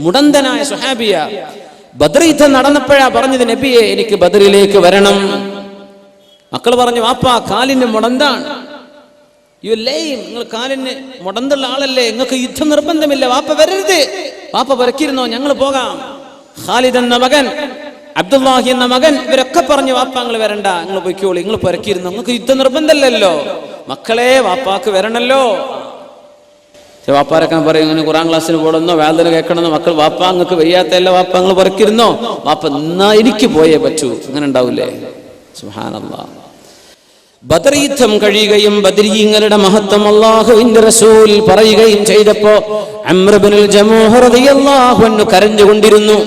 മുടന്തനായ സുഹാബിയ ബദർ യുദ്ധം നടന്നപ്പോഴാ പറഞ്ഞത് നബിയെ എനിക്ക് ബദറിലേക്ക് വരണം. മക്കൾ പറഞ്ഞു വാപ്പാ കാലിന് മുടന്താണ്. യു ലെയിം നിങ്ങൾ കാലിന് മുടന്തുള്ള ആളല്ലേ നിങ്ങൾക്ക് യുദ്ധം നിർബന്ധമില്ല വാപ്പ വരരുത്. വാപ്പ പുരക്കിരുന്നോ ഞങ്ങൾ പോകാം. ഖാലിദ് എന്ന മകൻ അബ്ദുല്ലാഹി എന്ന മകൻ ഇവരൊക്കെ പറഞ്ഞു വാപ്പ നിങ്ങൾ വരണ്ട നിങ്ങൾ പൊയ്ക്കോളി നിങ്ങൾ പുരക്കിരുന്നു നിങ്ങൾക്ക് യുദ്ധം നിർബന്ധമല്ലല്ലോ. മക്കളെ വാപ്പാക്ക് വരണല്ലോ. വാപ്പാരൊക്കെ പറയും ഇങ്ങനെ ഖുറാൻ ക്ലാസ്സിന് പോകണമെന്നോ വേദന കേൾക്കണമെന്നോ മക്കൾ വാപ്പ നിങ്ങൾക്ക് വയ്യാത്തല്ല വാപ്പ നിങ്ങൾ പുറക്കിരുന്നോ വാപ്പ എന്നാ എനിക്ക് പോയേ പറ്റൂ. അങ്ങനെ ഉണ്ടാവില്ലേ? സുഹാനല്ല ബദർ യുദ്ധം കഴിയുകയും ബദരീങ്ങളുടെ മഹത്വം അള്ളാഹുവിന്റെ റസൂൽ പറയുകയും ചെയ്തപ്പോ അമ്രബിനുൽ ജമോഹർ കരഞ്ഞുകൊണ്ടിരുന്നു.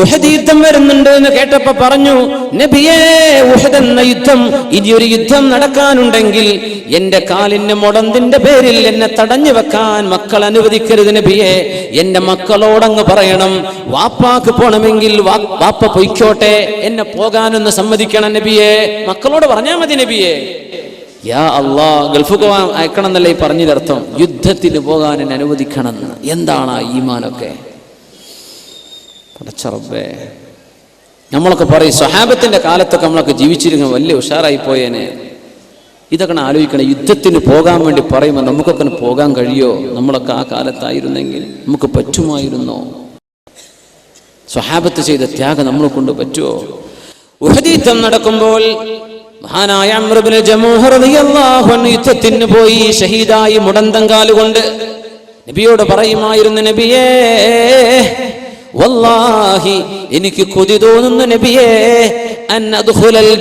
ഉഹദ് യുദ്ധം വരുന്നുണ്ട് എന്ന് കേട്ടപ്പോ പറഞ്ഞു നബിയേ ഉഹദ് എന്ന യുദ്ധം ഇനി ഒരു യുദ്ധം നടക്കാനുണ്ടെങ്കിൽ എന്റെ കാലിന് മുടന്തിന്റെ പേരിൽ എന്നെ തടഞ്ഞു വെക്കാൻ മക്കൾ അനുവദിക്കരുത് നബിയെ. എന്റെ മക്കളോടങ്ങ് പറയണം വാപ്പാക്ക് പോണമെങ്കിൽ വാപ്പ പൊയ്ക്കോട്ടെ എന്നെ പോകാനൊന്ന് സമ്മതിക്കണം നബിയേ. മക്കളോട് പറഞ്ഞാ മതി നബിയെ. യാ അള്ളാ ഗൾഫ് പോകാൻ അയക്കണം എന്നല്ലേ പറഞ്ഞതിനർത്ഥം യുദ്ധത്തിന് പോകാൻ എന്നെ അനുവദിക്കണം എന്താണ് ആ ഈമാനൊക്കെ? പടച്ചറബേ നമ്മളൊക്കെ പറയും സ്വഹാബത്തിന്റെ കാലത്തൊക്കെ നമ്മളൊക്കെ ജീവിച്ചിരുന്ന വലിയ ഉഷാറായി പോയേനെ. ഇതൊക്കെ ആലോചിക്കണം യുദ്ധത്തിന് പോകാൻ വേണ്ടി പറയുമ്പോൾ നമുക്കൊക്കെ പോകാൻ കഴിയോ? നമ്മളൊക്കെ ആ കാലത്തായിരുന്നെങ്കിൽ നമുക്ക് പറ്റുമായിരുന്നോ? സ്വഹാബത്ത് ചെയ്ത ത്യാഗം നമ്മളെ കൊണ്ട് പറ്റുമോ? ഉഹദീത്തം നടക്കുമ്പോൾ മഹാനായ അമ്രബിന് യുദ്ധത്തിന് പോയി ഷഹീദായി മുടന്തം കാലുകൊണ്ട് നബിയോട് പറയുമായിരുന്നു നബിയേ വല്ലാഹി എനിക്ക് കൊതി തോന്നുന്നു നബിയേ.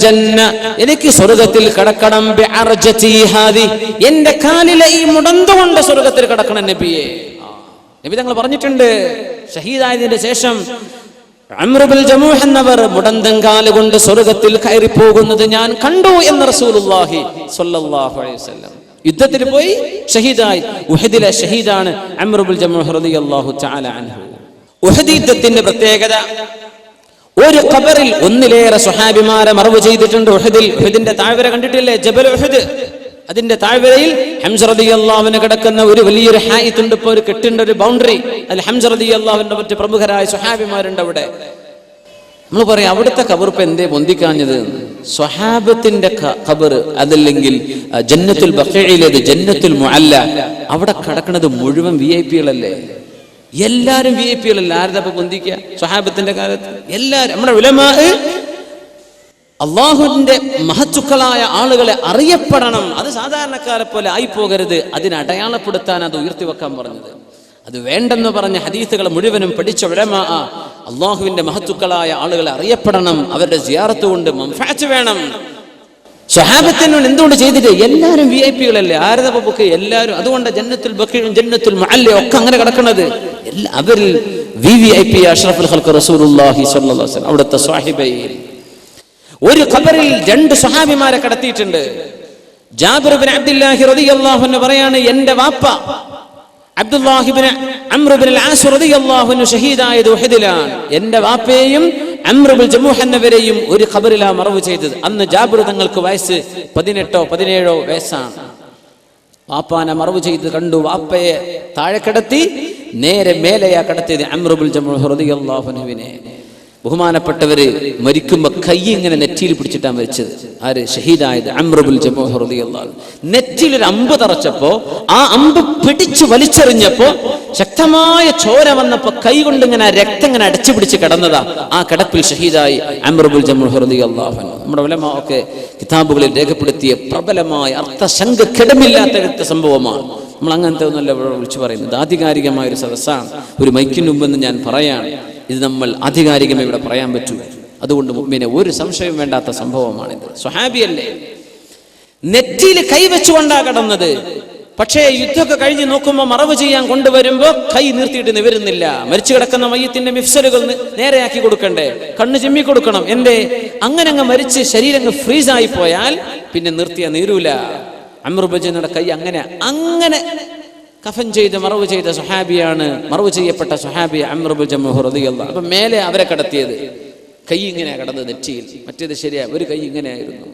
ജന്ന എനിക്ക് സ്വർഗത്തിൽ കടക്കണം. എന്റെ കാലിലെ ഈ മുടന്തുകൊണ്ട് സ്വർഗത്തിൽ കടക്കണം നബിയേ. നബി തങ്ങൾ പറഞ്ഞിട്ടുണ്ട് ഷഹീദായതിന്റെ ശേഷം അമ്രുബിൽ ജമൂഹ് എന്നവർ മുടന്തം കാലുകൊണ്ട് സ്വർഗത്തിൽ കയറി പോകുന്നത് ഞാൻ കണ്ടു എന്ന് റസൂലുള്ളാഹി സ്വല്ലല്ലാഹു അലൈഹി വസല്ലം. യുദ്ധത്തിൽ പോയി ഷഹീദായി ഉഹദിലെ ഷഹീദാണ് അമ്രുബുൽ ജമൂഹ് റളിയല്ലാഹു തആല അൻഹു. ഉഹദ് പ്രത്യേകത. ഒരു ഖബറിൽ ഒന്നിലേറെ സ്വഹാബിമാരെ മറവ് ചെയ്തിട്ടുണ്ട് ഉഹദിൽ. ഉഹദിന്റെ താഴ്വര കണ്ടിട്ടില്ലേ? ജബൽ ഉഹദ്. അതിന്റെ താഴ്വരയിൽ ഹംസറദി അള്ളാവിന് കിടക്കുന്ന ഒരു വലിയൊരു ഹായിത്തുണ്ട് ഇപ്പൊ ഒരു കെട്ടിന്റെ ഒരു ബൗണ്ടറി അതിൽ ഹംസറദി അള്ളാവിന്റെ മറ്റ് പ്രമുഖരായ സ്വഹാബിമാരുണ്ട് അവിടെ. നമ്മൾ പറയാം അവിടുത്തെ കബറിപ്പ് എന്തേ പൊന്തിക്കാഞ്ഞത്? സ്വഹാബത്തിന്റെ ഖബർ അതല്ലെങ്കിൽ ജന്നത്തുൽ ബഖീയിലേത് ജന്നത്തുൽ മുഅല്ല. അവിടെ കിടക്കുന്നത് മുഴുവൻ വി ഐ പികളല്ലേ എല്ലാരും വി ഐ പികളല്ല ആരുടെ ഇപ്പൊ പൊന്തിക്കുക സ്വഹാബത്തിന്റെ കാലത്ത്? എല്ലാരും. നമ്മുടെ വിലമാ അള്ളാഹുവിന്റെ മഹത്തുക്കളായ ആളുകളെ അറിയപ്പെടണം. അത് സാധാരണക്കാരെ പോലെ ആയി പോകരുത്. അതിനെ അടയാളപ്പെടുത്താൻ അത് ഉയർത്തി വെക്കാൻ പറഞ്ഞത്. അത് വേണ്ടെന്ന് പറഞ്ഞ ഹദീസുകൾ മുഴുവനും പഠിച്ച ഉലമാ അള്ളാഹുവിന്റെ മഹത്തുക്കളായ ആളുകളെ അറിയപ്പെടണം. അവരുടെ സിയാറത്ത് കൊണ്ട് വേണം. സ്വഹാബത്തിനോട് എന്തുകൊണ്ട് ചെയ്തിട്ട്? എല്ലാവരും വി ഐ പികളല്ലേ ആരത ബുക്ക് എല്ലാവരും അതുകൊണ്ട് ജന്നത്തുൽ ബക്കീഴും ജന്നത്തുൽ മഅല്ലേ ഒക്കെ അങ്ങനെ കിടക്കുന്നത് അവരിൽ വി വി ഐ പി അഷ്റഫുൽ ഖൽഖ് റസൂലുള്ളാഹി സ്വല്ലല്ലാഹു അവിടുത്തെ സ്വാഹിബയിൽ ഒരു ഖബറിൽ രണ്ട് സ്വഹാബിമാരെ കടത്തിയിട്ടുണ്ട്. ജാബിർ ബിൻ അബ്ദുല്ലാഹി റളിയല്ലാഹു അൻഹു പറയാണ് എന്റെ വാപ്പ അബ്ദുല്ലാഹി ബിൻ അംർ ആസ് റളിയല്ലാഹു അൻഹു ഷഹീദായത് ഉഹദിലാണ് എന്റെ വാപ്പയെയും അംർ ബിൻ എന്നവരെയും ഒരു ഖബറിലാ മറവ് ചെയ്തത്. അന്ന് ജാബിർ തങ്ങൾക്ക് വയസ്സ് പതിനെട്ടോ പതിനേഴോ വയസ്സാണ്. വാപ്പാനെ മറവ് ചെയ്ത് കണ്ടു. വാപ്പയെ താഴെ കിടത്തി നേരെ മേലെയാ കടത്തിയത് അമ്രുബുൽ ജമൂഹ് അൻഹുവിനെ. ബഹുമാനപ്പെട്ടവര് മരിക്കുമ്പോൾ കൈ ഇങ്ങനെ നെറ്റിയിൽ പിടിച്ചിട്ടാണ് മരിച്ചത്. ആര്? ഷഹീദായത് അമ്രബുൽ ജമൂഹ് റളിയല്ലാഹു നെറ്റിയിൽ ഒരു അമ്പ് തറച്ചപ്പോ ആ അമ്പ് പിടിച്ചു വലിച്ചെറിഞ്ഞപ്പോ ശക്തമായ ചോര വന്നപ്പോ കൈ കൊണ്ട് ഇങ്ങനെ രക്തം ഇങ്ങനെ അടച്ചു പിടിച്ച് കിടന്നതാ. ആ കിടപ്പിൽ ഷഹീദായി അമ്രബുൽ ജമൂഹ് റളിയല്ലാഹു നമ്മുടെ ഉലമാ ഒക്കെ കിതാബുകളിൽ രേഖപ്പെടുത്തിയ പ്രബലമായ അർത്ഥശങ്ക കിടമില്ലാത്ത എഴുത്ത സംഭവമാണ്. നമ്മൾ അങ്ങനത്തെ ഒന്നല്ല വിളിച്ചു പറയുന്നത്. ആധികാരികമായ ഒരു സദസ്സാണ്. ഒരു മൈക്കിന് മുമ്പെന്ന് ഞാൻ പറയാണ്. ഇത് നമ്മൾ ആധികാരികം ഇവിടെ പറയാൻ പറ്റൂ. അതുകൊണ്ട് മുമ്പിനെ ഒരു സംശയം വേണ്ടാത്ത സംഭവമാണിത്. സ്വഹാബിയല്ലേ? നെറ്റിയിൽ കൈവച്ചുകൊണ്ടാ കടന്നത്. പക്ഷേ യുദ്ധമൊക്കെ കഴിഞ്ഞ് നോക്കുമ്പോൾ മറവ് ചെയ്യാൻ കൊണ്ടുവരുമ്പോൾ കൈ നിർത്തിയിട്ട് നിവരുന്നില്ല. മരിച്ചു കിടക്കുന്ന മയ്യത്തിന്റെ മിഫ്സലുകൾ നേരെയാക്കി കൊടുക്കണ്ടേ? കണ്ണ് ചിമ്മി കൊടുക്കണം. എന്റെ അങ്ങനെ അങ്ങ് മരിച്ച് ശരീരം ഫ്രീസായി പോയാൽ പിന്നെ നിർത്തിയ നീരൂല. അമൃബജനയുടെ കൈ അങ്ങനെ അങ്ങനെ കഫൻ ചെയ്ത് മറവ് ചെയ്ത സുഹാബിയാണ് മറവ് ചെയ്യപ്പെട്ട സുഹാബി അമ്രുബുജമുഹുറദിയല്ല അപ്പൊ മേലെ അവരെ കടത്തിയത് കൈ ഇങ്ങനെ കടന്നത് നെറ്റിയിൽ. മറ്റേത് ശരിയാ ഒരു കൈ ഇങ്ങനെയായിരുന്നു.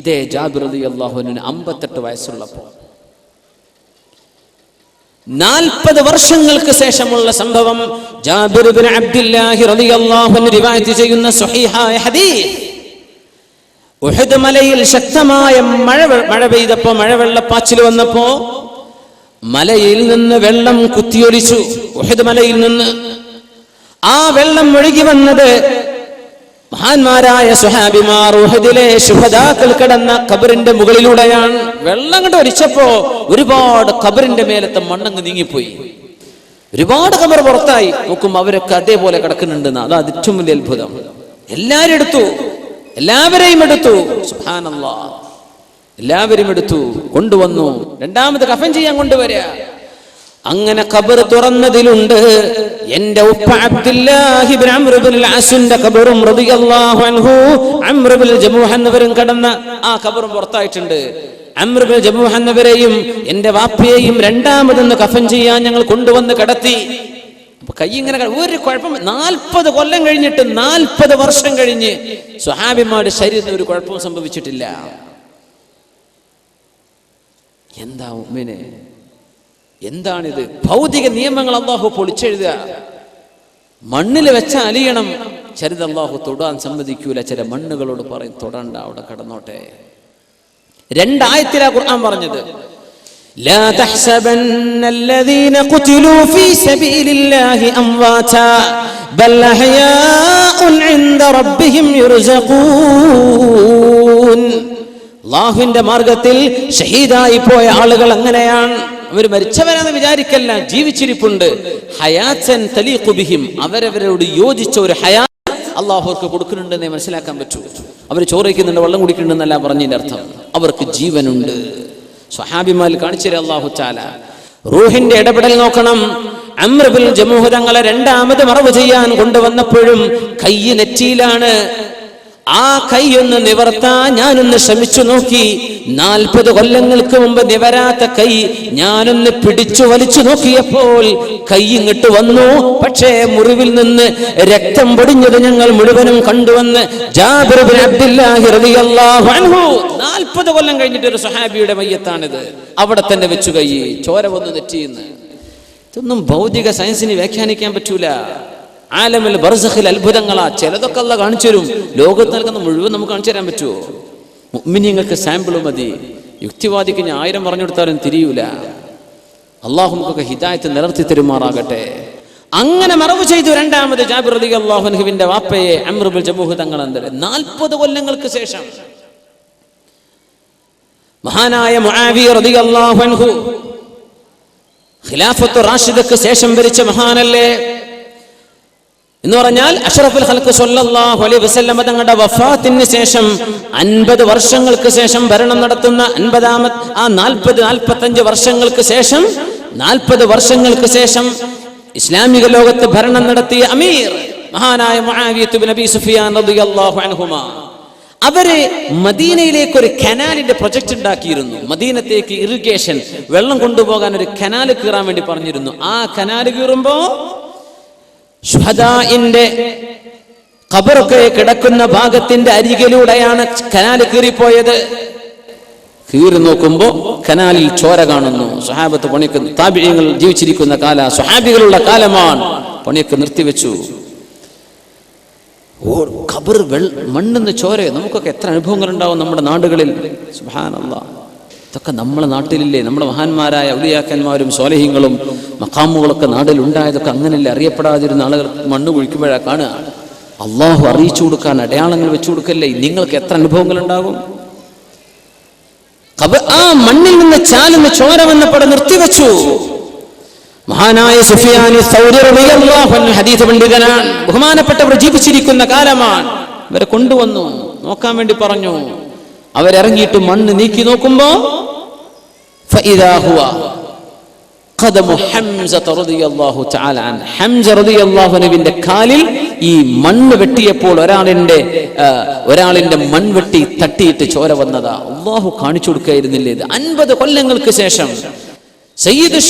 ഇതേ ജാബിർ അലി അള്ളാഹുവിന് അമ്പത്തെട്ട് വയസ്സുള്ളപ്പോൾ നാൽപ്പത് വർഷങ്ങൾക്ക് ശേഷമുള്ള സംഭവം ജാബിർ ബിൻ അബ്ദുല്ലാഹി റളിയല്ലാഹു റിവായത്ത് ചെയ്യുന്ന സ്വഹീഹായ ഹദീസ്. ഉഹദ് മലയിൽ ശക്തമായ മഴ മഴ പെയ്തപ്പോ മഴവെള്ളപ്പാച്ചിൽ വന്നപ്പോ മലയിൽ നിന്ന് വെള്ളം കുത്തിയൊലിച്ചു. ഒഹിദ് മലയിൽ നിന്ന്. ആ വെള്ളം ഒഴുകി വന്നത് മഹാന്മാരായ സുഹാബിമാർ ഉഹദിലെ ശുഭദാക്കൾ കിടന്ന കബറിന്റെ മുകളിലൂടെയാണ്. വെള്ളം കണ്ട് ഒലിച്ചപ്പോ ഒരുപാട് കബറിന്റെ മേലത്തെ മണ്ണങ്ങ് നീങ്ങിപ്പോയി. ഒരുപാട് കബർ പുറത്തായി. നോക്കും അവരൊക്കെ അതേപോലെ കിടക്കുന്നുണ്ടെന്ന്. അതാ ഏറ്റവും വലിയ അത്ഭുതം. എല്ലാരും എടുത്തു. എല്ലാവരെയും എടുത്തു. സുബ്ഹാനല്ലാ എല്ലാവരും എടുത്തു കൊണ്ടുവന്നു. രണ്ടാമത് കഫൻ ചെയ്യാൻ കൊണ്ടുവരിക. അങ്ങനെ കബർ തുറന്നതിലുണ്ട്. എന്റെ ഉപ്പ എന്നവരും കടന്ന ആ കബറും പുറത്തായിട്ടുണ്ട്. അമൃബിൽ ജമൂഹ് എന്നവരെയും എന്റെ വാപ്പയെയും രണ്ടാമതെന്ന് കഫൻ ചെയ്യാൻ ഞങ്ങൾ കൊണ്ടുവന്ന് കടത്തി. കൈ ഇങ്ങനെ ഒരു കുഴപ്പം നാൽപ്പത് കൊല്ലം കഴിഞ്ഞിട്ട് നാൽപ്പത് വർഷം കഴിഞ്ഞ് സ്വഹാബിമാരുടെ ശരീരത്തിന് ഒരു കുഴപ്പവും സംഭവിച്ചിട്ടില്ല. എന്താ ഉമ്മിനെ എന്താണിത് ഭൗതിക നിയമങ്ങൾ അള്ളാഹു പൊളിച്ചെഴുതുക മണ്ണിൽ വെച്ച അലിയണം ചരിത അള്ളാഹു തൊടാൻ സമ്മതിക്കൂല ചില മണ്ണുകളോട് പറയും തൊടണ്ട അവിടെ കടന്നോട്ടെ രണ്ടായത്തിലാ ഖുർആൻ പറഞ്ഞത് لا تحسبن الذين قتلوا في سبيل الله أمواتا بل أحياء عند ربهم يرزقون അള്ളാഹുവിന്റെ മാർഗത്തിൽ ഷഹീദായി പോയ ആളുകൾ അങ്ങനെയാണ് അവർ മരിച്ചവരാന്ന് വിചാരിക്കല്ല ജീവിച്ചിരിപ്പുണ്ട്. ഹയാത്തൻ തലീഖുബിഹിം അവരവരോട് യോജിച്ച ഒരു ഹയാ അള്ളാഹുർക്ക് കൊടുക്കുന്നുണ്ടെന്നേ മനസ്സിലാക്കാൻ പറ്റൂ. അവർ ചോറയ്ക്കുന്നുണ്ട് വെള്ളം കുടിക്കുന്നുണ്ടെന്നല്ല പറഞ്ഞതിന്റെ അർത്ഥം. അവർക്ക് ജീവനുണ്ട്. സ്വഹാബിമാൽ കാണിച്ചു അള്ളാഹു ചാല റൂഹിന്റെ ഇടപെടൽ നോക്കണം. അമ്രബിൽ ജമൂഹ് തങ്ങളെ രണ്ടാമത് മറവ് ചെയ്യാൻ കൊണ്ടുവന്നപ്പോഴും കൈ നെറ്റിയിലാണ്. ആ കൈ ഒന്ന് നിവർത്താൻ ഞാനൊന്ന് ശ്രമിച്ചു നോക്കി. നാൽപ്പത് കൊല്ലങ്ങൾക്ക് മുമ്പ് നിവരാത്ത കൈ ഞാനൊന്ന് പിടിച്ചു വലിച്ചു നോക്കിയപ്പോൾ കൈ ഇങ്ങോട്ട് വന്നു. പക്ഷേ മുറിവിൽ നിന്ന് രക്തം പൊടിഞ്ഞത് ഞങ്ങൾ മുഴുവനും കണ്ടുവന്ന് നാൽപ്പത് കൊല്ലം കഴിഞ്ഞിട്ട് ഒരു സഹാബിയുടെ മയ്യത്താണിത്. അവിടെ തന്നെ വെച്ചു കൈ. ചോര വന്ന് നെറ്റിയെന്ന് ഇതൊന്നും ഭൗതിക സയൻസിന് വ്യാഖ്യാനിക്കാൻ പറ്റൂല. ആലമിൽ ബർസഖിൽ അത്ഭുതങ്ങളാ ചിലതൊക്കെ അല്ല കാണിച്ചു തരും. ലോകത്ത് നൽകുന്ന മുഴുവൻ നമുക്ക് കാണിച്ചു തരാൻ പറ്റുമോ മുഅ്മിനീങ്ങൾക്ക് സാമ്പിൾ മതി. യുക്തിവാദിക്ക് ഞാൻ ആയിരം പറഞ്ഞു കൊടുത്താലും തിരിയൂല. അള്ളാഹു നമുക്കൊക്കെ ഹിദായത്ത് നിലർത്തി തരുമാറാകട്ടെ. അങ്ങനെ മറവ് ചെയ്തു രണ്ടാമത് ജാബിർ അള്ളാഹുൻഹുവിന്റെ വാപ്പയെ അമ്രബിൾ ജമൂഹ് തങ്ങൾ നാൽപ്പത് കൊല്ലങ്ങൾക്ക് ശേഷം. മഹാനായ റളിയല്ലാഹു അൻഹു ഖിലാഫത്ത് റാഷിദക്ക് ശേഷം ഭരിച്ച മഹാനല്ലേ? എന്ന് പറഞ്ഞാൽ അഷറഫുൽ ഹൽക്ക് സൊല്ലാഹു അലൈ വസല്ലമ തങ്ങളുടെ വഫാത്തിന് ശേഷം അൻപത് വർഷങ്ങൾക്ക് ശേഷം ഭരണം നടത്തുന്ന അൻപതാമത് ആ നാൽപ്പത് നാൽപ്പത്തഞ്ച് വർഷങ്ങൾക്ക് ശേഷം നാൽപ്പത് വർഷങ്ങൾക്ക് ശേഷം ഇസ്ലാമിക ലോകത്ത് ഭരണം നടത്തിയ അമീർ മഹാനായ ബിൻ സുഫിയാൻ അവർ മദീനയിലേക്ക് ഒരു കനാലിന്റെ പ്രൊജക്ട് ഉണ്ടാക്കിയിരുന്നു. മദീനത്തേക്ക് ഇറിഗേഷൻ വെള്ളം കൊണ്ടുപോകാൻ ഒരു കനാൽ കീറാൻ വേണ്ടി പറഞ്ഞിരുന്നു. ആ കനാൽ കീറുമ്പോ ഷുഹദാഇന്റെ ഖബറൊക്കെ കിടക്കുന്ന ഭാഗത്തിന്റെ അരികിലൂടെയാണ് കനാൽ കീറിപ്പോയത്. കീറി നോക്കുമ്പോ കനാലിൽ ചോര കാണുന്നു. സ്വഹാബത്ത് പണിക്ക് താപിയങ്ങൾ ജീവിച്ചിരിക്കുന്ന കാല സ്വഹാബികളുള്ള കാലമാണ്. പണിയൊക്കെ നിർത്തിവെച്ചു. ഓ ഖബർ വെൾ മണ്ണെന്ന് ചോര നമുക്കൊക്കെ എത്ര അനുഭവങ്ങൾ ഉണ്ടാവും നമ്മുടെ നാടുകളിൽ. സുഹാനല്ല ഇതൊക്കെ നമ്മളെ നാട്ടിലില്ലേ? നമ്മുടെ മഹാന്മാരായ ഉലിയാക്കന്മാരും സ്വാലഹ്യങ്ങളും മക്കാമുകളൊക്കെ നാട്ടിലുണ്ടായതൊക്കെ അങ്ങനെയല്ലേ അറിയപ്പെടാതിരുന്ന ആളുകൾ മണ്ണ് കുഴിക്കുമ്പോഴാണ് കാണുക. അള്ളാഹു അറിയിച്ചു കൊടുക്കാൻ അടയാളങ്ങൾ വെച്ചു കൊടുക്കല്ലേ? നിങ്ങൾക്ക് എത്ര അനുഭവങ്ങൾ ഉണ്ടാകും ആ മണ്ണിൽ നിന്ന് ചാലുന്ന ചോര പടം നിർത്തിവെച്ചു. മഹാനായ ബഹുമാനപ്പെട്ടവർ ജീവിച്ചിരിക്കുന്ന കാലമാണ്. ഇവരെ കൊണ്ടുവന്നു. നോക്കാൻ വേണ്ടി പറഞ്ഞു. അവരിറങ്ങിയിട്ട് മണ്ണ് നീക്കി നോക്കുമ്പോ ഹംസ കാലിൽ ഈ മണ്ണ് വെട്ടിയപ്പോൾ ഒരാളിന്റെ ഒരാളിന്റെ മൺവെട്ടി തട്ടിയിട്ട് ചോര വന്നതാ. അള്ളാഹു കാണിച്ചു കൊടുക്കായിരുന്നില്ലേ ഇത്? അൻപത് കൊല്ലങ്ങൾക്ക് ശേഷം. സയ്യിദ്